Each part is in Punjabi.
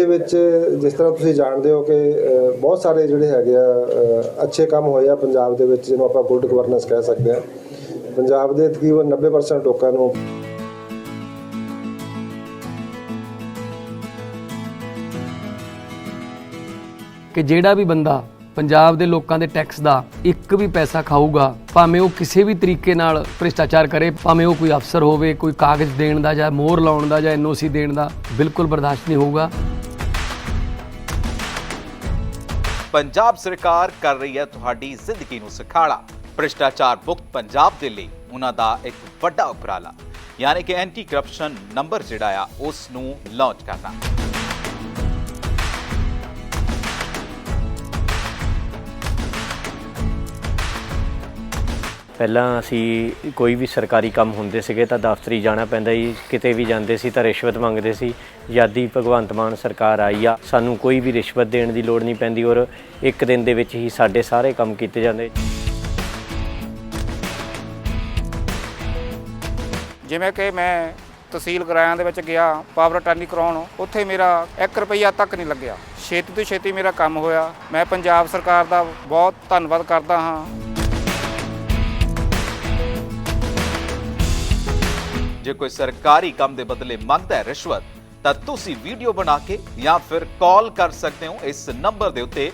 ਦੇ ਵਿੱਚ ਜਿਸ ਤਰ੍ਹਾਂ ਤੁਸੀਂ ਜਾਣਦੇ ਹੋ ਕਿ ਬਹੁਤ ਸਾਰੇ ਜਿਹੜੇ ਹੈਗੇ ਆ ਅੱਛੇ ਕੰਮ ਹੋਏ ਆ ਪੰਜਾਬ ਦੇ ਵਿੱਚ, ਜਿਹਨੂੰ ਆਪਾਂ ਗੁੱਡ ਗਵਰਨੈਂਸ ਕਹਿ ਸਕਦੇ ਆ। ਪੰਜਾਬ ਦੇ ਤਕਰੀਬਨ 90% ਲੋਕਾਂ ਨੂੰ ਕਿ ਜਿਹੜਾ ਵੀ ਬੰਦਾ ਪੰਜਾਬ ਦੇ ਲੋਕਾਂ ਦੇ ਟੈਕਸ ਦਾ ਇੱਕ ਵੀ ਪੈਸਾ ਖਾਊਗਾ, ਭਾਵੇਂ ਉਹ ਕਿਸੇ ਵੀ ਤਰੀਕੇ ਨਾਲ ਭ੍ਰਿਸ਼ਟਾਚਾਰ ਕਰੇ, ਭਾਵੇਂ ਉਹ ਕੋਈ ਅਫਸਰ ਹੋਵੇ, ਕੋਈ ਕਾਗਜ਼ ਦੇਣ ਦਾ ਜਾਂ ਮੋਹਰ ਲਾਉਣ ਦਾ ਜਾਂ ਐਨਓਸੀ ਦੇਣ ਦਾ, ਬਿਲਕੁਲ ਬਰਦਾਸ਼ਤ ਨਹੀਂ ਹੋਊਗਾ। ਪੰਜਾਬ ਸਰਕਾਰ ਕਰ ਰਹੀ ਹੈ ਤੁਹਾਡੀ ਜ਼ਿੰਦਗੀ ਨੂੰ ਸੁਖਾਲਾ। ਭ੍ਰਿਸ਼ਟਾਚਾਰ ਮੁਕਤ ਪੰਜਾਬ ਦੇ ਲਈ ਉਹਨਾਂ ਦਾ ਇੱਕ ਵੱਡਾ ਉਪਰਾਲਾ। ਯਾਨੀ ਕਿ ਐਂਟੀ ਕਰਪਸ਼ਨ ਨੰਬਰ ਜਿਹੜਾ ਆ, ਉਸ ਨੂੰ ਲਾਂਚ ਕਰਨਾ। ਪਹਿਲਾਂ ਅਸੀਂ ਕੋਈ ਵੀ ਸਰਕਾਰੀ ਕੰਮ ਹੁੰਦੇ ਸੀਗੇ ਤਾਂ ਦਫ਼ਤਰੀ ਜਾਣਾ ਪੈਂਦਾ ਸੀ ਕਿਤੇ ਵੀ ਜਾਂਦੇ ਸੀ ਤਾਂ ਰਿਸ਼ਵਤ ਮੰਗਦੇ ਸੀ। ਜਦ ਦੀ ਭਗਵੰਤ ਮਾਨ ਸਰਕਾਰ ਆਈ ਆ। ਸਾਨੂੰ ਕੋਈ ਵੀ ਰਿਸ਼ਵਤ ਦੇਣ ਦੀ ਲੋੜ ਨਹੀਂ ਪੈਂਦੀ ਔਰ ਇੱਕ ਦਿਨ ਦੇ ਵਿੱਚ ਹੀ ਸਾਡੇ ਸਾਰੇ ਕੰਮ ਕੀਤੇ ਜਾਂਦੇ। ਜਿਵੇਂ ਕਿ ਮੈਂ ਤਹਿਸੀਲ ਗਰਾਇਆਂ ਦੇ ਵਿੱਚ ਗਿਆ, ਪਾਵਰ ਅਟਾਰਨੀ ਕਰਾਉਣ, ਉੱਥੇ ਮੇਰਾ 1 ਰੁਪਈਆ ਤੱਕ ਨਹੀਂ ਲੱਗਿਆ। ਛੇਤੀ ਤੋਂ ਛੇਤੀ ਮੇਰਾ ਕੰਮ ਹੋਇਆ। ਮੈਂ ਪੰਜਾਬ ਸਰਕਾਰ ਦਾ ਬਹੁਤ ਧੰਨਵਾਦ ਕਰਦਾ ਹਾਂ। ਜੇ ਕੋਈ ਸਰਕਾਰੀ ਕੰਮ ਦੇ ਬਦਲੇ ਮੰਗਦਾ ਹੈ ਰਿਸ਼ਵਤ, ਤਾਂ ਤੁਸੀਂ ਵੀਡੀਓ ਬਣਾ ਕੇ ਜਾਂ ਫਿਰ ਕਾਲ ਕਰ ਸਕਦੇ ਹੋ ਇਸ ਨੰਬਰ ਦੇ ਉੱਤੇ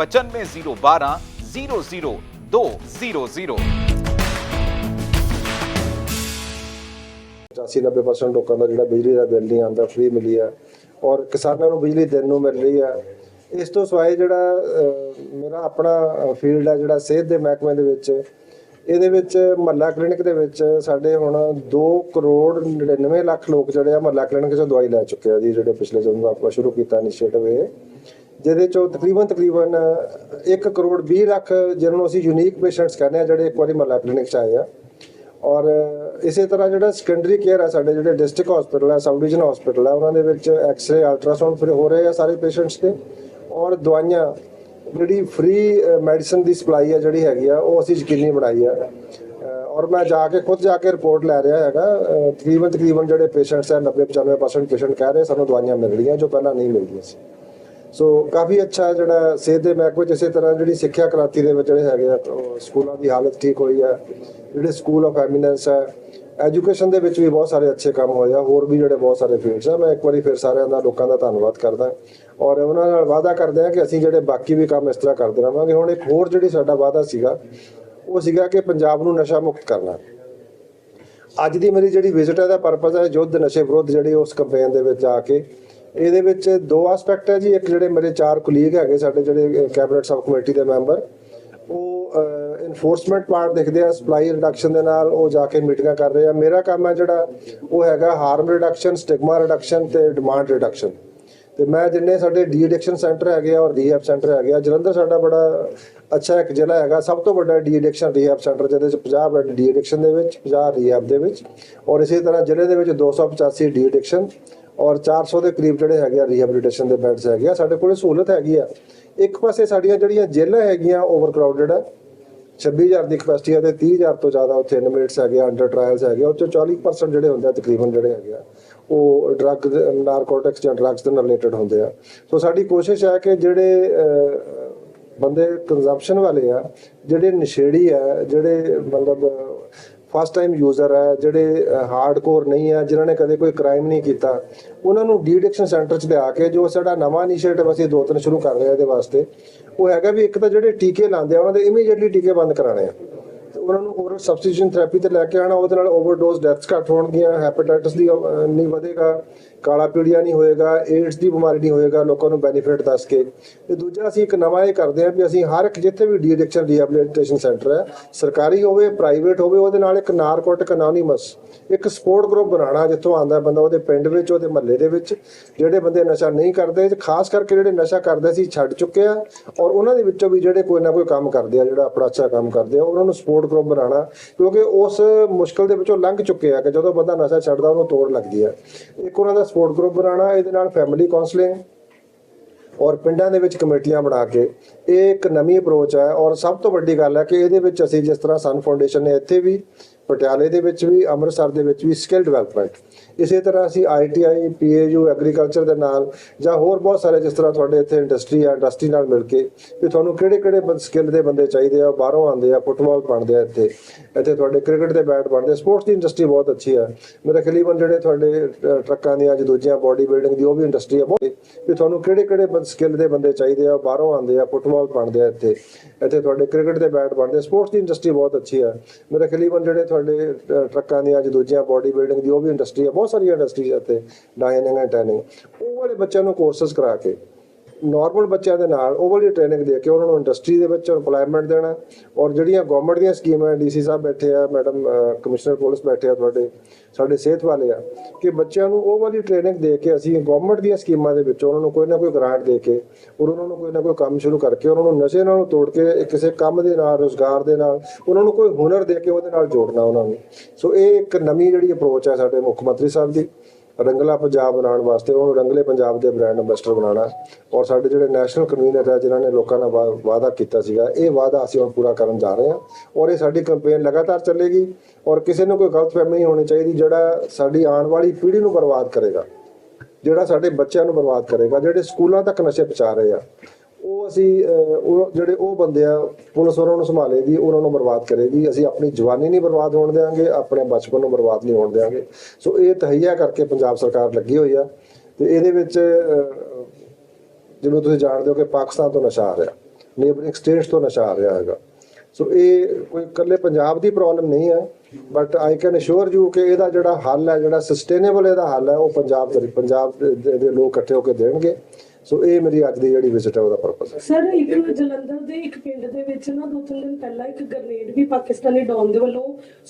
95012 00200 85-90% ਲੋਕਾਂ ਦਾ ਜਿਹੜਾ ਬਿਜਲੀ ਦਾ ਬਿੱਲ ਨਹੀਂ ਆਉਂਦਾ ਫ੍ਰੀ ਮਿਲੀ ਆ। ਔਰ ਕਿਸਾਨਾਂ ਨੂੰ ਬਿਜਲੀ ਦਿਨ ਨੂੰ ਮਿਲ ਰਹੀ ਆ। ਇਸ ਤੋਂ ਸਿਵਾਏ ਜਿਹੜਾ ਮੇਰਾ ਆਪਣਾ ਫੀਲਡ ਆ ਜਿਹੜਾ ਸਿਹਤ ਦੇ ਮਹਿਕਮੇ ਦੇ ਵਿੱਚ ਇਹਦੇ ਵਿੱਚ ਮਹੱਲਾ ਕਲੀਨਿਕ ਦੇ ਵਿੱਚ ਸਾਡੇ ਹੁਣ 2 ਕਰੋੜ 99 ਲੱਖ ਲੋਕ ਜਿਹੜੇ ਆ ਮਹੱਲਾ ਕਲੀਨਿਕ 'ਚੋਂ ਦਵਾਈ ਲੈ ਚੁੱਕੇ ਆ ਜੀ, ਜਿਹੜੇ ਪਿਛਲੇ ਜਦੋਂ ਆਪਾਂ ਸ਼ੁਰੂ ਕੀਤਾ ਇਨੀਸ਼ੀਏਟਿਵ ਇਹ। ਜਿਹਦੇ ਚੋਂ ਤਕਰੀਬਨ ਤਕਰੀਬਨ 1 ਕਰੋੜ 20 ਲੱਖ ਜਿਹਨਾਂ ਨੂੰ ਅਸੀਂ ਯੂਨੀਕ ਪੇਸ਼ੈਂਟਸ ਕਹਿੰਦੇ ਆ ਜਿਹੜੇ ਇੱਕ ਵਾਰੀ ਮਹੱਲਾ ਕਲੀਨਿਕ 'ਚ ਆਏ ਆ। ਔਰ ਇਸੇ ਤਰ੍ਹਾਂ ਜਿਹੜਾ ਸੈਕੰਡਰੀ ਕੇਅਰ ਆ ਸਾਡੇ ਜਿਹੜੇ ਡਿਸਟ੍ਰਿਕਟ ਹਸਪੀਟਲ ਆ ਸਬ ਡਿਵੀਜ਼ਨ ਹਸਪੀਟਲ ਆ, ਉਹਨਾਂ ਦੇ ਵਿੱਚ ਐਕਸ-ਰੇ ਅਲਟਰਾਸਾਊਂਡ ਫਿਰ ਹੋ ਰਹੇ ਆ ਸਾਰੇ ਪੇਸ਼ੈਂਟਸ ਦੇ। ਔਰ ਦਵਾਈਆਂ ਜਿਹੜੀ ਫ੍ਰੀ ਮੈਡੀਸਨ ਦੀ ਸਪਲਾਈ ਆ ਜਿਹੜੀ ਹੈਗੀ ਆ, ਉਹ ਅਸੀਂ ਯਕੀਨੀ ਬਣਾਈ ਆ। ਔਰ ਮੈਂ ਜਾ ਕੇ, ਖੁਦ ਜਾ ਕੇ ਰਿਪੋਰਟ ਲੈ ਰਿਹਾ ਹੈਗਾ। ਤਕਰੀਬਨ ਤਕਰੀਬਨ ਜਿਹੜੇ ਪੇਸ਼ੈਂਟਸ ਹੈ 90 95% ਪੇਸ਼ੈਂਟ ਕਹਿ ਰਹੇ, ਸਾਨੂੰ ਦਵਾਈਆਂ ਮਿਲ ਰਹੀਆਂ ਜੋ ਪਹਿਲਾਂ ਨਹੀਂ ਮਿਲਦੀਆਂ ਸੀ। ਸੋ ਕਾਫੀ ਅੱਛਾ ਜਿਹੜਾ ਸਿਹਤ ਦੇ ਮਹਿਕਮੇ 'ਚ ਇਸੇ ਤਰ੍ਹਾਂ ਜਿਹੜੀ ਸਿੱਖਿਆ ਕ੍ਰਾਂਤੀ ਦੇ ਵਿੱਚ ਜਿਹੜੇ ਹੈਗੇ ਆ, ਉਹ ਸਕੂਲਾਂ ਦੀ ਹਾਲਤ ਠੀਕ ਹੋਈ ਆ। ਜਿਹੜੇ ਸਕੂਲ ਆਫ ਐਮੀਨੈਂਸ ਹੈ ਐਜੂਕੇਸ਼ਨ ਦੇ ਵਿੱਚ ਵੀ ਬਹੁਤ ਸਾਰੇ ਅੱਛੇ ਕੰਮ ਹੋਏ ਆ, ਹੋਰ ਵੀ ਜਿਹੜੇ ਬਹੁਤ ਸਾਰੇ ਫੀਲਡਸ ਆ, ਮੈਂ ਇੱਕ ਵਾਰੀ ਫਿਰ ਸਾਰਿਆਂ ਦਾ, ਲੋਕਾਂ ਦਾ ਧੰਨਵਾਦ ਕਰਦਾ। ਔਰ ਉਹਨਾਂ ਨਾਲ ਵਾਅਦਾ ਕਰਦੇ ਆ ਕਿ ਅਸੀਂ ਜਿਹੜੇ ਬਾਕੀ ਵੀ ਕੰਮ ਇਸ ਤਰ੍ਹਾਂ ਕਰਦੇ ਰਹਾਂਗੇ। ਹੁਣ ਇੱਕ ਹੋਰ ਜਿਹੜੀ ਸਾਡਾ ਵਾਅਦਾ ਸੀਗਾ, ਉਹ ਸੀਗਾ ਕਿ ਪੰਜਾਬ ਨੂੰ ਨਸ਼ਾ ਮੁਕਤ ਕਰਨਾ। ਅੱਜ ਦੀ ਮੇਰੀ ਜਿਹੜੀ ਵਿਜ਼ਿਟ ਹੈ ਦਾ ਪਰਪਸ ਹੈ ਯੁੱਧ ਨਸ਼ੇ ਵਿਰੁੱਧ ਜਿਹੜੀ ਉਸ ਕੰਪੇਨ ਦੇ ਵਿੱਚ ਆ ਕੇ। ਇਹਦੇ ਵਿੱਚ ਦੋ ਐਸਪੈਕਟ ਹੈ ਜੀ, ਇੱਕ ਜਿਹੜੇ ਮੇਰੇ ਚਾਰ ਕੁਲੀਗ ਹੈਗੇ ਸਾਡੇ ਜਿਹੜੇ ਕੈਬਨਿਟ ਸਬ ਕਮੇਟੀ ਦੇ ਮੈਂਬਰ ਇਨਫੋਰਸਮੈਂਟ ਪਾਰਟ ਦੇਖਦੇ ਆ ਸਪਲਾਈ ਰਿਡਕਸ਼ਨ ਦੇ ਨਾਲ ਉਹ ਜਾ ਕੇ ਮੀਟਿੰਗਾਂ ਕਰ ਰਹੇ ਆ। ਮੇਰਾ ਕੰਮ ਹੈ ਜਿਹੜਾ, ਉਹ ਹੈਗਾ ਹਾਰਮ ਰਿਡਕਸ਼ਨ ਸਟਿਗਮਾ ਰਿਡਕਸ਼ਨ ਤੇ ਡਿਮਾਂਡ ਰਿਡਕਸ਼ਨ ਤੇ ਮੈਂ ਜਿੰਨੇ ਸਾਡੇ ਡੀ ਐਡਿਕਸ਼ਨ ਸੈਂਟਰ ਹੈਗੇ ਆ ਔਰ ਰੀਹੈਬ ਸੈਂਟਰ ਹੈਗੇ ਆ, ਜਲੰਧਰ ਸਾਡਾ ਬੜਾ ਅੱਛਾ ਇੱਕ ਜ਼ਿਲ੍ਹਾ ਹੈਗਾ, ਸਭ ਤੋਂ ਵੱਡਾ ਡੀ ਐਡਿਕਸ਼ਨ ਰੀਹੈਬ ਸੈਂਟਰ ਜਿਹਦੇ ਚ 50 ਬੈੱਡ ਡੀ ਐਡਿਕਸ਼ਨ ਦੇ ਵਿੱਚ 50 ਰੀਹੈਬ ਦੇ ਵਿੱਚ। ਔਰ ਇਸੇ ਤਰ੍ਹਾਂ ਜ਼ਿਲ੍ਹੇ ਦੇ ਵਿੱਚ 285 ਡੀ ਐਡਿਕਸ਼ਨ ਔਰ 400 ਦੇ ਕਰੀਬ ਜਿਹੜੇ ਹੈਗੇ ਆ ਰੀਹੈਬਿਲਿਟੇਸ਼ਨ ਦੇ ਬੈੱਡਸ ਹੈਗੇ ਆ। ਸਾਡੇ ਕੋਲ ਸਹੂਲਤ ਹੈਗੀ ਆ। ਇੱਕ ਪਾਸੇ ਸਾਡੀਆਂ ਜਿਹੜੀਆਂ ਜੇਲ੍ਹਾਂ ਹੈਗੀਆਂ ਓਵਰਕਰਾਊਡਡ ਆ 26000 ਦੀ ਕਪੈਸਿਟੀ ਹੈ ਤੇ 30000 ਤੋਂ ਜ਼ਿਆਦਾ ਉੱਥੇ ਇਨਮੇਟਸ ਹੈਗੇ ਆ ਅੰਡਰ ਟ੍ਰਾਇਲਸ ਹੈਗੇ ਉਹ 'ਚੋਂ 40% ਜਿਹੜੇ ਹੁੰਦੇ ਆ ਤਕਰੀਬਨ ਜਿਹੜੇ ਹੈਗੇ ਆ, ਉਹ ਡਰੱਗ ਨਾਰਕੋਟਿਕਸ ਜਾਂ ਡਰੱਗਸ ਦੇ ਨਾਲ ਰਿਲੇਟਡ ਹੁੰਦੇ ਆ। ਸੋ ਸਾਡੀ ਕੋਸ਼ਿਸ਼ ਹੈ ਕਿ ਜਿਹੜੇ ਬੰਦੇ ਕੰਜ਼ੰਪਸ਼ਨ ਵਾਲੇ ਆ, ਜਿਹੜੇ ਨਸ਼ੇੜੀ ਆ, ਜਿਹੜੇ ਮਤਲਬ ਫਸਟ ਟਾਈਮ ਯੂਜ਼ਰ ਹੈ, ਜਿਹੜੇ ਹਾਰਡਕੋਰ ਨਹੀਂ ਹੈ, ਜਿਨ੍ਹਾਂ ਨੇ ਕਦੇ ਕੋਈ ਕ੍ਰਾਈਮ ਨਹੀਂ ਕੀਤਾ, ਉਹਨਾਂ ਨੂੰ ਡੀਡਿਕਸ਼ਨ ਸੈਂਟਰ 'ਚ ਲਿਆ ਕੇ ਜੋ ਸਾਡਾ ਨਵਾਂ ਇਨੀਸ਼ੀਏਟਿਵ ਅਸੀਂ ਦੋ ਤਿੰਨ ਸ਼ੁਰੂ ਕਰ ਰਹੇ ਆ ਇਹਦੇ ਵਾਸਤੇ, ਉਹ ਹੈਗਾ ਵੀ ਇੱਕ ਤਾਂ ਜਿਹੜੇ ਟੀਕੇ ਲਾਉਂਦੇ ਆ, ਉਹਨਾਂ ਦੇ ਇਮੀਡੀਏਟਲੀ ਟੀਕੇ ਬੰਦ ਕਰਾਣੇ ਆ। ਤੇ ਉਹਨਾਂ ਨੂੰ ਓਰਲ ਸਬਸਟੀਟਿਊਸ਼ਨ ਥੈਰੇਪੀ ਤੇ ਲੈ ਕੇ ਆਣਾ ਉਹਦੇ ਨਾਲ ਓਵਰਡੋਜ਼ ਡੈਥਸ ਘੱਟ ਹੋਣਗੀਆਂ ਹੈਪੇਟਾਈਟਸ ਦੀ ਨਹੀਂ ਵਧੇਗਾ ਕਾਲਾ ਪੀੜੀਆ ਨਹੀਂ ਹੋਏਗਾ ਏਡਸ ਦੀ ਬਿਮਾਰੀ ਨਹੀਂ ਹੋਏਗਾ, ਲੋਕਾਂ ਨੂੰ ਬੈਨੀਫਿਟ ਦੱਸ ਕੇ। ਤੇ ਦੂਜਾ ਅਸੀਂ ਇੱਕ ਨਵਾਂ ਇਹ ਕਰਦੇ ਹਾਂ ਵੀ ਅਸੀਂ ਹਰ ਇੱਕ ਜਿੱਥੇ ਵੀ ਡੀ ਐਡਿਕਸ਼ਨ ਰੀਹੈਬਿਲਿਟੇਸ਼ਨ ਸੈਂਟਰ ਹੈ, ਸਰਕਾਰੀ ਹੋਵੇ ਪ੍ਰਾਈਵੇਟ ਹੋਵੇ, ਉਹਦੇ ਨਾਲ ਇੱਕ ਨਾਰਕੋਟਿਕ ਅਨੋਨਿਮਸ ਇੱਕ ਸਪੋਰਟ ਗਰੁੱਪ ਬਣਾਉਣਾ ਜਿੱਥੋਂ ਆਂਦਾ ਬੰਦਾ ਉਹਦੇ ਪਿੰਡ ਵਿੱਚ, ਉਹਦੇ ਮਹੱਲੇ ਦੇ ਵਿੱਚ, ਜਿਹੜੇ ਬੰਦੇ ਨਸ਼ਾ ਨਹੀਂ ਕਰਦੇ ਖਾਸ ਕਰਕੇ ਜਿਹੜੇ ਨਸ਼ਾ ਕਰਦੇ ਸੀ, ਛੱਡ ਚੁੱਕੇ ਆ, ਔਰ ਉਹਨਾਂ ਦੇ ਵਿੱਚੋਂ ਵੀ ਜਿਹੜੇ ਕੋਈ ਨਾ ਕੋਈ ਕੰਮ ਕਰਦੇ ਆ, ਜਿਹੜਾ ਆਪਣਾ ਅੱਛਾ ਕੰਮ ਕਰਦੇ ਆ, ਉਹਨਾਂ ਨੂੰ ਸਪੋਰਟ ਗਰੁੱਪ ਬਣਾਉਣਾ, ਕਿਉਂਕਿ ਉਸ ਮੁਸ਼ਕਲ ਦੇ ਵਿੱਚੋਂ ਲੰਘ ਚੁੱਕੇ ਆ ਕਿ ਜਦੋਂ ਬੰਦਾ ਨਸ਼ਾ ਛੱਡਦਾ, ਉਹਨੂੰ ਤੋੜ ਲੱਗਦੀ ਆ। ਇੱਕ ਉਹਨਾਂ ਦਾ ਸਪੋਰਟ ਗਰੁੱਪ ਬਣਾਉਣਾ, ਇਹਦੇ ਨਾਲ ਫੈਮਿਲੀ ਕਾਉਂਸਲਿੰਗ ਔਰ ਪਿੰਡਾਂ ਦੇ ਵਿੱਚ ਕਮੇਟੀਆਂ ਬਣਾ ਕੇ ਇਹ ਇੱਕ ਨਵੀਂ ਅਪਰੋਚ ਹੈ ਔਰ ਸਭ ਤੋਂ ਵੱਡੀ ਗੱਲ ਹੈ ਕਿ ਇਹਦੇ ਵਿੱਚ ਅਸੀਂ ਜਿਸ ਤਰ੍ਹਾਂ ਸਨ ਫਾਊਂਡੇਸ਼ਨ ਨੇ ਇੱਥੇ ਵੀ ਪਟਿਆਲੇ ਦੇ ਵਿੱਚ ਵੀ, ਅੰਮ੍ਰਿਤਸਰ ਦੇ ਵਿੱਚ ਵੀ ਸਕਿੱਲ ਡਿਵੈਲਪਮੈਂਟ ਇਸੇ ਤਰ੍ਹਾਂ ਅਸੀਂ ਆਈਟੀਆਈ ਪੀਏਯੂ ਐਗਰੀਕਲਚਰ ਦੇ ਨਾਲ ਜਾਂ ਹੋਰ ਬਹੁਤ ਸਾਰੇ ਜਿਸ ਤਰ੍ਹਾਂ ਤੁਹਾਡੇ ਇੱਥੇ ਇੰਡਸਟਰੀ ਆ ਇੰਡਸਟਰੀ ਨਾਲ ਮਿਲ ਕੇ ਵੀ ਤੁਹਾਨੂੰ ਕਿਹੜੇ ਕਿਹੜੇ ਸਕਿੱਲ ਦੇ ਬੰਦੇ ਚਾਹੀਦੇ ਆ ਬਾਹਰੋਂ ਆਉਂਦੇ ਆ ਫੁੱਟਬਾਲ ਬਣਦੇ ਆ ਇੱਥੇ। ਇੱਥੇ ਤੁਹਾਡੇ ਕ੍ਰਿਕਟ ਦੇ ਬੈਟ ਬਣਦੇ ਸਪੋਰਟਸ ਦੀ ਇੰਡਸਟਰੀ ਬਹੁਤ ਅੱਛੀ ਆ। ਮੇਰੇ ਖਲੀਬਨ ਜਿਹੜੇ ਤੁਹਾਡੇ ਟਰੱਕਾਂ ਦੀਆਂ ਅੱਜ ਦੂਜੀਆਂ ਬਾਡੀ ਬਿਲਡਿੰਗ ਦੀ ਉਹ ਵੀ ਇੰਡਸਟਰੀ ਆ ਬਹੁਤ। ਵੀ ਤੁਹਾਨੂੰ ਕਿਹੜੇ ਕਿਹੜੇ ਸਕਿੱਲ ਦੇ ਬੰਦੇ ਚਾਹੀਦੇ ਆ ਬਾਹਰੋਂ ਆਉਂਦੇ ਆ ਫੁੱਟਬਾਲ ਬਣਦੇ ਆ ਇੱਥੇ। ਇੱਥੇ ਤੁਹਾਡੇ ਕ੍ਰਿਕਟ ਦੇ ਬੈਟ ਬਣਦੇ ਸਪੋਰਟਸ ਦੀ ਇੰਡਸਟਰੀ ਬਹੁਤ ਅੱਛੀ ਆ। ਮੇਰੇ ਖਲੀਬਨ ਜਿਹੜੇ ਤੁਹਾਡੇ ਟਰੱਕਾਂ ਦੀਆਂ, ਅੱਜ ਦੂਜੀਆਂ ਬਾਡੀ ਬਿਲਡਿੰਗ ਦੀ, ਉਹ ਵੀ ਇੰਡਸਟਰੀ ਆ, ਬਹੁਤ ਸਾਰੀਆਂ ਇੰਡਸਟਰੀਜ਼ ਇੱਥੇ, ਡਾਇਨਿੰਗ ਐਂਡ ਟੈਨਿੰਗ ਉਹ ਵਾਲੇ ਬੱਚਿਆਂ ਨੂੰ ਕੋਰਸਸ ਕਰਾ ਕੇ ਨਾਰਮਲ ਬੱਚਿਆਂ ਦੇ ਨਾਲ, ਉਹ ਵਾਲੀ ਟ੍ਰੇਨਿੰਗ ਦੇ ਕੇ ਉਹਨਾਂ ਨੂੰ ਇੰਡਸਟਰੀ ਦੇ ਵਿੱਚ ਏਮਪਲੋਇਮੈਂਟ ਦੇਣਾ ਔਰ ਜਿਹੜੀਆਂ ਗਵਰਨਮੈਂਟ ਦੀਆਂ ਸਕੀਮਾਂ ਡੀਸੀ ਸਾਹਿਬ ਬੈਠੇ ਆ ਮੈਡਮ ਕਮਿਸ਼ਨਰ ਪੁਲਿਸ ਬੈਠੇ ਆ ਤੁਹਾਡੇ, ਸਾਡੇ ਸਿਹਤ ਵਾਲੇ ਆ, ਕਿ ਬੱਚਿਆਂ ਨੂੰ ਉਹ ਵਾਲੀ ਟ੍ਰੇਨਿੰਗ ਦੇ ਕੇ ਅਸੀਂ ਗਵਰਨਮੈਂਟ ਦੀਆਂ ਸਕੀਮਾਂ ਦੇ ਵਿੱਚ ਉਹਨਾਂ ਨੂੰ ਕੋਈ ਨਾ ਕੋਈ ਗ੍ਰਾਂਟ ਦੇ ਕੇ ਔਰ ਉਹਨਾਂ ਨੂੰ ਕੋਈ ਨਾ ਕੋਈ ਕੰਮ ਸ਼ੁਰੂ ਕਰਕੇ ਉਹਨਾਂ ਨੂੰ ਨਸ਼ੇ ਨਾਲੋਂ ਤੋੜ ਕੇ ਕਿਸੇ ਕੰਮ ਦੇ ਨਾਲ, ਰੋਜ਼ਗਾਰ ਦੇ ਨਾਲ ਉਹਨਾਂ ਨੂੰ ਕੋਈ ਹੁਨਰ ਦੇ ਕੇ ਉਹਦੇ ਨਾਲ ਜੋੜਨਾ ਉਹਨਾਂ ਨੂੰ। ਸੋ ਇਹ ਇੱਕ ਨਵੀਂ ਜਿਹੜੀ ਅਪਰੋਚ ਹੈ ਸਾਡੇ ਮੁੱਖ ਮੰਤਰੀ ਸਾਹਿਬ ਦੀ। ਰੰਗਲਾ ਪੰਜਾਬ ਬਣਾਉਣ ਵਾਸਤੇ ਉਹਨੂੰ ਰੰਗਲੇ ਪੰਜਾਬ ਦੇ ਬ੍ਰਾਂਡ ਅੰਬੈਸਡਰ ਬਣਾਉਣਾ। ਔਰ ਸਾਡੇ ਜਿਹੜੇ ਨੈਸ਼ਨਲ ਕਨਵੀਨਰ ਹੈ ਜਿਨ੍ਹਾਂ ਨੇ ਲੋਕਾਂ ਨਾਲ ਵਾ- ਵਾਅਦਾ ਕੀਤਾ ਸੀਗਾ, ਇਹ ਵਾਅਦਾ ਅਸੀਂ ਹੁਣ ਪੂਰਾ ਕਰਨ ਜਾ ਰਹੇ ਹਾਂ। ਔਰ ਇਹ ਸਾਡੀ ਕੈਂਪੇਨ ਲਗਾਤਾਰ ਚੱਲੇਗੀ ਔਰ ਕਿਸੇ ਨੂੰ ਕੋਈ ਗਲਤਫਹਿਮੀ ਨਹੀਂ ਹੋਣੀ ਚਾਹੀਦੀ, ਜਿਹੜਾ ਸਾਡੀ ਆਉਣ ਵਾਲੀ ਪੀੜ੍ਹੀ ਨੂੰ ਬਰਬਾਦ ਕਰੇਗਾ, ਜਿਹੜਾ ਸਾਡੇ ਬੱਚਿਆਂ ਨੂੰ ਬਰਬਾਦ ਕਰੇਗਾ, ਜਿਹੜੇ ਸਕੂਲਾਂ ਤੱਕ ਨਸ਼ੇ ਪਹੁੰਚਾ ਰਹੇ ਆ। ਅਸੀਂ ਉਹ ਜਿਹੜੇ ਉਹ ਬੰਦੇ ਆ, ਪੁਲਿਸ ਉਹਨਾਂ ਨੂੰ ਸੰਭਾਲੇਗੀ, ਉਹਨਾਂ ਨੂੰ ਬਰਬਾਦ ਕਰੇਗੀ। ਅਸੀਂ ਆਪਣੀ ਜਵਾਨੀ ਨਹੀਂ ਬਰਬਾਦ ਹੋਣ ਦੇਵਾਂਗੇ ਆਪਣੇ ਬਚਪਨ ਨੂੰ ਬਰਬਾਦ ਨਹੀਂ ਹੋਣ ਦੇਵਾਂਗੇ ਸੋ ਇਹ ਤਹਈਆ ਕਰਕੇ ਪੰਜਾਬ ਸਰਕਾਰ ਲੱਗੀ ਹੋਈ ਆ ਤੇ ਇਹਦੇ ਵਿੱਚ ਜਿਵੇਂ ਤੁਸੀਂ ਜਾਣਦੇ ਹੋ ਕਿ ਪਾਕਿਸਤਾਨ ਤੋਂ ਨਸ਼ਾ ਆ ਰਿਹਾ ਨੇਬਰਿੰਗ ਸਟੇਟਸ ਤੋਂ ਨਸ਼ਾ ਆ ਰਿਹਾ ਹੈਗਾ। ਸੋ ਇਹ ਕੋਈ ਇਕੱਲੇ ਪੰਜਾਬ ਦੀ ਪ੍ਰੋਬਲਮ ਨਹੀਂ ਹੈ but I can assure you ਕਿ ਇਹਦਾ ਜਿਹੜਾ ਹੱਲ ਹੈ, ਜਿਹੜਾ ਸਸਟੇਨੇਬਲ ਇਹਦਾ ਹੱਲ ਹੈ, ਉਹ ਪੰਜਾਬ ਦੇ ਪੰਜਾਬ ਦੇ ਲੋਕ ਇਕੱਠੇ ਹੋ ਕੇ ਦੇਣਗੇ। ਸੋ ਇਹ ਮੇਰੀ ਅੱਜ ਦੀ ਜਿਹੜੀ ਵਿਜ਼ਿਟ ਹੈ ਉਹਦਾ ਪਰਪਸ ਹੈ। ਸਰ ਇੱਕ ਜਲੰਧਰ ਦੇ ਇੱਕ ਪਿੰਡ ਦੇ ਵਿੱਚ ਨਾ ਦੋ ਤਿੰਨ ਦਿਨ ਪਹਿਲਾਂ ਇੱਕ ਗ੍ਰਨੇਡ ਵੀ ਪਾਕਿਸਤਾਨੀ ਡੌਨ ਦੇ ਵੱਲੋਂ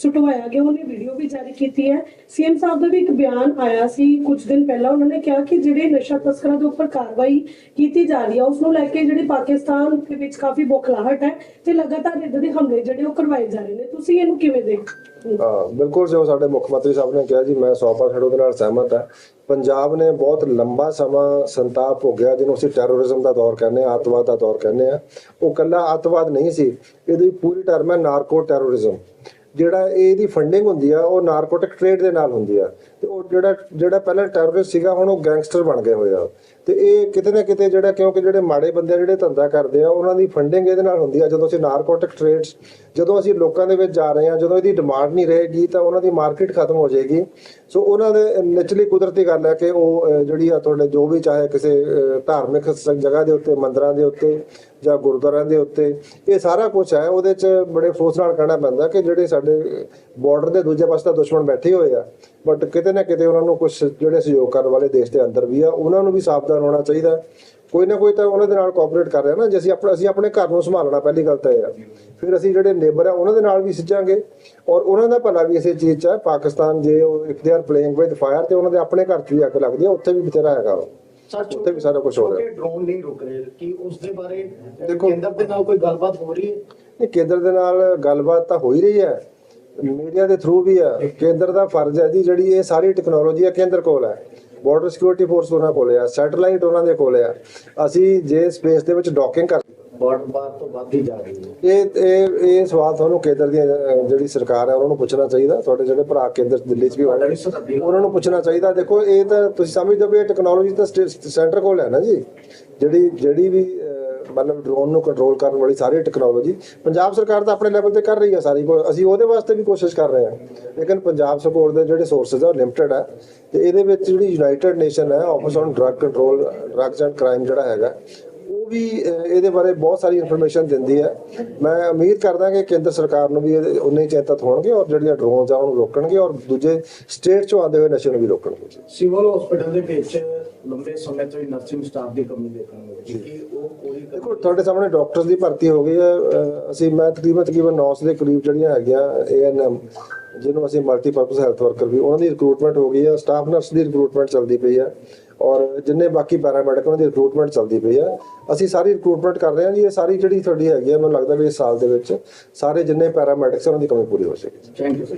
ਸੁਟਵਾਇਆ ਗਿਆ। ਉਹਨੇ ਵੀਡੀਓ ਵੀ ਜਾਰੀ ਕੀਤੀ ਹੈ। ਸੀਐਮ ਸਾਹਿਬ ਦਾ ਵੀ ਇੱਕ ਬਿਆਨ ਆਇਆ ਸੀ ਕੁਝ ਦਿਨ ਪਹਿਲਾਂ। ਉਹਨਾਂ ਨੇ ਕਿਹਾ ਕਿ ਜਿਹੜੇ ਨਸ਼ਾ ਤਸਕਰਾਂ ਦੇ ਉੱਪਰ ਕਾਰਵਾਈ ਕੀਤੀ ਜਾ ਰਹੀ ਹੈ ਉਸ ਨੂੰ ਲੈ ਕੇ ਜਿਹੜੀ ਪਾਕਿਸਤਾਨ ਦੇ ਵਿੱਚ ਕਾਫੀ ਬੋਖਲਾਹਟ ਹੈ ਤੇ ਲਗਾਤਾਰ ਇਦਾਂ ਦੇ ਹਮਲੇ ਜਿਹੜੇ ਉਹ ਕਰਵਾਏ ਜਾ ਰਹੇ ਨੇ। ਤੁਸੀਂ ਇਹਨੂੰ ਕਿਵੇਂ ਦੇਖਦੇ ਬਿਲਕੁਲ ਜੋ ਸਾਡੇ ਮੁੱਖ ਮੰਤਰੀ ਸਾਹਿਬ ਨੇ ਕਿਹਾ ਜੀ ਮੈਂ 100% ਉਹਦੇ ਨਾਲ ਸਹਿਮਤ ਹਾਂ। ਪੰਜਾਬ ਨੇ ਬਹੁਤ ਲੰਬਾ ਸਮਾਂ ਸੰਤਾਪ ਹੋ ਗਿਆ ਜਿਹਨੂੰ ਅਸੀਂ ਟੈਰੋਰਿਜ਼ਮ ਦਾ ਦੌਰ ਕਹਿੰਦੇ ਆ ਅੱਤਵਾਦ ਦਾ ਦੌਰ ਕਹਿੰਦੇ ਆ ਉਹ ਕੱਲਾ ਅੱਤਵਾਦ ਨਹੀਂ ਸੀ, ਇਹਦੀ ਪੂਰੀ ਟਰਮ ਹੈ ਨਾਰਕੋ ਟੈਰੋਰਿਜ਼ਮ ਜਿਹੜਾ ਇਹਦੀ ਫੰਡਿੰਗ ਹੁੰਦੀ ਆ, ਉਹ ਨਾਰਕੋਟਿਕ ਟ੍ਰੇਡ ਦੇ ਨਾਲ ਹੁੰਦੀ ਆ। ਤੇ ਉਹ ਜਿਹੜਾ ਜਿਹੜਾ ਪਹਿਲਾਂ ਟੈਰਰਿਸਟ ਸੀਗਾ, ਹੁਣ ਉਹ ਗੈਂਗਸਟਰ ਬਣ ਗਏ ਹੋਏ ਆ। ਤੇ ਇਹ ਕਿਤੇ ਨਾ ਕਿਤੇ ਜਿਹੜਾ, ਕਿਉਂਕਿ ਜਿਹੜੇ ਮਾੜੇ ਬੰਦੇ ਆ, ਜਿਹੜੇ ਧੰਦਾ ਕਰਦੇ ਆ, ਉਹਨਾਂ ਦੀ ਫੰਡਿੰਗ ਇਹਦੇ ਨਾਲ ਹੁੰਦੀ ਆ। ਜਦੋਂ ਅਸੀਂ ਨਾਰਕੋਟਿਕ ਟ੍ਰੇਡਸ ਜਦੋਂ ਅਸੀਂ ਲੋਕਾਂ ਦੇ ਵਿੱਚ ਜਾ ਰਹੇ ਆ, ਜਦੋਂ ਇਹਦੀ ਡਿਮਾਂਡ ਨਹੀਂ ਰਹੇਗੀ, ਤਾਂ ਉਹਨਾਂ ਦੀ ਮਾਰਕੀਟ ਖਤਮ ਹੋ ਜਾਏਗੀ। ਸੋ ਉਹਨਾਂ ਦੇ ਨੈਚੁਰਲੀ ਕੁਦਰਤੀ ਗੱਲ ਹੈ ਕਿ ਉਹ ਜਿਹੜੀ ਆ ਤੁਹਾਡੇ ਜੋ ਵੀ ਚਾਹੇ ਕਿਸੇ ਧਾਰਮਿਕ ਸ- ਜਗ੍ਹਾ ਦੇ ਉੱਤੇ, ਮੰਦਰਾਂ ਦੇ ਉੱਤੇ, ਜਾਂ ਗੁਰਦੁਆਰਿਆਂ ਦੇ ਉੱਤੇ, ਇਹ ਸਾਰਾ ਕੁਝ ਹੈ ਉਹਦੇ 'ਚ ਬੜੇ ਅਫਸੋਸ ਨਾਲ ਕਹਿਣਾ ਪੈਂਦਾ ਕਿ ਜਿਹੜੇ ਸਾਡੇ ਬਾਰਡਰ ਦੇ ਦੂਜੇ ਪਾਸੇ ਤਾਂ ਦੁਸ਼ਮਣ ਬੈਠੇ ਹੋਏ ਆ। ਬਟ ਕਿਤੇ ਨਾ ਕਿਤੇ ਉਹਨਾਂ ਨੂੰ ਕੁਝ ਜਿਹੜੇ ਸਹਿਯੋਗ ਕਰਨ ਵਾਲੇ ਦੇਸ਼ ਦੇ ਅੰਦਰ ਵੀ ਆ ਉਹਨਾਂ ਨੂੰ ਵੀ ਸਾਵਧਾਨ ਹੋਣਾ ਚਾਹੀਦਾ। ਕੋਈ ਨਾ ਕੋਈ ਤਾਂ ਉਹਨਾਂ ਦੇ ਨਾਲ ਕੋਆਪਰੇਟ ਕਰ ਰਿਹਾ ਨਾ ਜੇ ਅਸੀਂ ਆਪਣਾ ਅਸੀਂ ਆਪਣੇ ਘਰ ਨੂੰ ਸੰਭਾਲਣਾ ਪਹਿਲੀ ਗੱਲ ਤਾਂ ਇਹ ਆ। ਫਿਰ ਅਸੀਂ ਜਿਹੜੇ ਨੇਬਰ ਆ ਉਹਨਾਂ ਦੇ ਨਾਲ ਵੀ ਸਿੱਜਾਂਗੇ ਔਰ ਉਹਨਾਂ ਦਾ ਭਲਾ ਵੀ ਇਸੇ ਚੀਜ਼ 'ਚ ਹੈ ਪਾਕਿਸਤਾਨ ਜੇ ਉਹ if they are playing with fire ਤੇ ਉਹਨਾਂ ਦੇ ਆਪਣੇ ਘਰ 'ਚ ਵੀ ਅੱਗ ਲੱਗਦੀ ਆ ਉੱਥੇ ਵੀ ਬਥੇਰਾ ਹੈਗਾ ਵਾ। ਉੱਥੇ ਵੀ ਸਾਰਾ ਕੁਝ ਹੋ ਰਿਹਾ। ਡਰੋਨ ਨਹੀਂ ਰੁਕ ਰਹੇ ਕਿ ਉਸ ਦੇ ਬਾਰੇ ਕੇਂਦਰ ਦੇ ਨਾਲ ਕੋਈ ਗੱਲਬਾਤ ਹੋ ਰਹੀ ਹੈ? ਨਹੀਂ ਕੇਂਦਰ ਦੇ ਨਾਲ ਗੱਲਬਾਤ ਤਾਂ ਹੋ ਹੀ ਰਹੀ ਹੈ। ਮੀਡੀਆ ਦੇ ਥਰੂ ਵੀ ਆ। ਕੇਂਦਰ ਦਾ ਫਰਜ਼ ਹੈ ਜੀ ਜਿਹੜੀ ਇਹ ਸਾਰੀ ਟੈਕਨੋਲੋਜੀ ਹੈ ਕੇਂਦਰ ਕੋਲ ਹੈ। ਬਾਰਡਰ ਸਿਕਿਉਰਿਟੀ ਫੋਰਸ ਉਹਨਾਂ ਕੋਲ ਆ ਸੈਟੇਲਾਈਟ ਉਹਨਾਂ ਦੇ ਕੋਲ ਆ। ਅਸੀਂ ਜੇ ਸਪੇਸ ਦੇ ਵਿੱਚ ਡੌਕਿੰਗ ਕਰ ਬਾਰਡਰ ਬਾਰ ਤੋਂ ਵੱਧਦੀ ਜਾ ਰਹੀ ਹੈ। ਇਹ ਇਹ ਇਹ ਸਵਾਲ ਤੁਹਾਨੂੰ ਕੇਂਦਰ ਦੀ ਜਿਹੜੀ ਸਰਕਾਰ ਹੈ ਉਹਨਾਂ ਨੂੰ ਪੁੱਛਣਾ ਚਾਹੀਦਾ। ਤੁਹਾਡੇ ਜਿਹੜੇ ਭਰਾ ਕੇਂਦਰ ਦਿੱਲੀ 'ਚ ਵੀ ਹੋਣੇ ਨੇ, ਉਹਨਾਂ ਨੂੰ ਪੁੱਛਣਾ ਚਾਹੀਦਾ। ਦੇਖੋ ਇਹ ਤਾਂ ਤੁਸੀਂ ਸਮਝਦੇ ਹੋ ਵੀ ਇਹ ਟੈਕਨੋਲੋਜੀ ਤਾਂ ਸੈਂਟਰ ਕੋਲ ਹੈ ਨਾ ਜੀ। ਜਿਹੜੀ ਜਿਹੜੀ ਵੀ ਮਤਲਬ ਡਰੋਨ ਨੂੰ ਕੰਟਰੋਲ ਕਰਨ ਵਾਲੀ ਸਾਰੀ ਟੈਕਨੋਲੋਜੀ ਪੰਜਾਬ ਸਰਕਾਰ ਤਾਂ ਆਪਣੇ ਲੈਵਲ ਤੇ ਕਰ ਰਹੀ ਹੈ ਸਾਰੀ ਕੋ ਅਸੀਂ ਉਹਦੇ ਵਾਸਤੇ ਵੀ ਕੋਸ਼ਿਸ਼ ਕਰ ਰਹੇ ਹਾਂ ਲੇਕਿਨ ਪੰਜਾਬ ਸਪੋਰਟ ਦੇ ਜਿਹੜੇ ਸੋਰਸਸ ਆ, ਉਹ ਲਿਮਟਿਡ ਹੈ ਤੇ ਇਹਦੇ ਵਿੱਚ ਜਿਹੜੀ ਯੂਨਾਈਟਿਡ ਨੇਸ਼ਨ ਹੈ office on drug control drugs and crime ਜਿਹੜਾ ਹੈਗਾ, ਉਹ ਵੀ ਇਹਦੇ ਬਾਰੇ ਬਹੁਤ ਸਾਰੀ ਇਨਫੋਰਮੇਸ਼ਨ ਦਿੰਦੀ ਹੈ ਮੈਂ ਉਮੀਦ ਕਰਦਾ ਕਿ ਕੇਂਦਰ ਸਰਕਾਰ ਨੂੰ ਵੀ ਇਹਦੇ ਉਨੇ ਹੀ ਹੋਣਗੇ ਔਰ ਜਿਹੜੀਆਂ ਡਰੋਨਸ ਆ, ਉਹਨੂੰ ਰੋਕਣਗੇ ਔਰ ਦੂਜੇ ਸਟੇਟ ਚੋਂ ਆਉਂਦੇ ਹੋਏ ਨਸ਼ੇ ਨੂੰ ਵੀ ਰੋਕਣਗੇ। ਸਿਵਲ ਹਸਪੀਟਲ ਦੇ ਵਿੱਚ ਲੰਬੇ ਸਮੇਂ ਤੋਂ ਹੀ ਨਰਸਿੰਗ ਸਟਾਫ ਦੀ ਕਮੀ ਦੇਖਣ ਨੂੰ ਮਿਲੀ। ਕਿ ਉਹ ਪੂਰੀ ਦੇਖੋ ਤੁਹਾਡੇ ਸਾਹਮਣੇ ਡਾਕਟਰਸ ਦੀ ਭਰਤੀ ਹੋ ਗਈ ਹੈ। ਅਹ, ਅਸੀਂ ਮੈਂ ਤਕਰੀਬਨ ਤਕਰੀਬਨ 900 ਦੇ ਕਰੀਬ ਜਿਹੜੀਆਂ ਹੈਗੀਆਂ ਏਐਨਐਮ ਜਿਹਨੂੰ ਅਸੀਂ ਮਲਟੀਪਰਪਸ ਹੈਲਥ ਵਰਕਰ ਵੀ ਉਹਨਾਂ ਦੀ ਰਿਕਰੂਟਮੈਂਟ ਹੋ ਗਈ ਹੈ। ਸਟਾਫ ਨਰਸ ਦੀ ਰਿਕਰੂਟਮੈਂਟ ਚੱਲਦੀ ਪਈ ਹੈ। ਔਰ ਜਿੰਨੇ ਬਾਕੀ ਪੈਰਾਮੈਡਿਕ ਉਹਨਾਂ ਦੀ ਰਿਕਰੂਟਮੈਂਟ ਚੱਲਦੀ ਪਈ ਹੈ। ਅਸੀਂ ਸਾਰੀ ਰਿਕਰੂਟਮੈਂਟ ਕਰ ਰਹੇ ਹਾਂ ਜੀ। ਇਹ ਸਾਰੀ ਜਿਹੜੀ ਤੁਹਾਡੀ ਹੈਗੀ ਹੈ ਮੈਨੂੰ ਲੱਗਦਾ ਵੀ ਇਸ ਸਾਲ ਦੇ ਵਿੱਚ ਸਾਰੇ ਜਿੰਨੇ ਪੈਰਾਮੈਡਿਕਸ ਉਹਨਾਂ ਦੀ ਕਮੀ ਪੂਰੀ ਹੋ ਜਾਏਗੀ ਥੈਂਕ ਯੂ